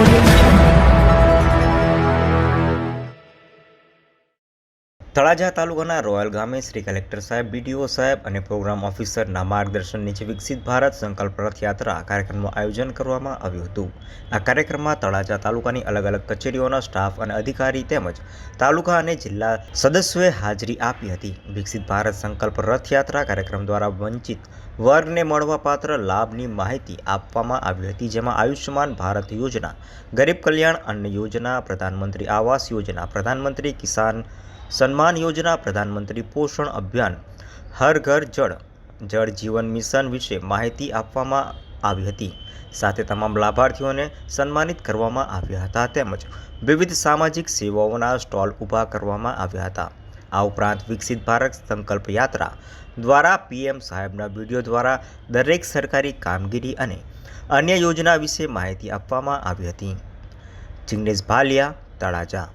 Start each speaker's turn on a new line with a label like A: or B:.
A: audio Talaja તાલુકાના royal ગામે Shri collector સાહેબ બીડીઓ સાહેબ અને પ્રોગ્રામ ઓફિસરના માર્ગદર્શન નીચે વિકસિત ભારત સંકલ્પ રથયાત્રા કાર્યક્રમનું આયોજન કરવામાં આવ્યું હતું. આ કાર્યક્રમમાં તળાજા તાલુકાની અલગ અલગ કચેરીઓના સ્ટાફ અને અધિકારી તેમજ તાલુકા અને જિલ્લા સદસ્યોએ હાજરી આપી હતી. વિકસિત ભારત સંકલ્પ રથયાત્રા કાર્યક્રમ દ્વારા વંચિત વર્ગને મળવાપાત્ર લાભની માહિતી આપવામાં આવી હતી, જેમાં આયુષ્યમાન ભારત યોજના, ગરીબ કલ્યાણ અન્ન યોજના, પ્રધાનમંત્રી આવાસ યોજના, પ્રધાનમંત્રી કિસાન સન્માન યોજના પ્રધાનમંત્રી પોષણ અભિયાન, હર ઘર જળ જળ જીવન મિશન વિશે માહિતી આપવામાં આવી હતી. સાથે તમામ લાભાર્થીઓને સન્માનિત કરવામાં આવ્યા હતા તેમજ વિવિધ સામાજિક સેવાઓના સ્ટોલ ઊભા કરવામાં આવ્યા હતા. આ ઉપરાંત વિકસિત ભારત સંકલ્પ યાત્રા દ્વારા પીએમ સાહેબના વીડિયો દ્વારા દરેક સરકારી કામગીરી અને અન્ય યોજના વિશે માહિતી આપવામાં આવી હતી. જિગ્નેશ ભાલિયા, તળાજા.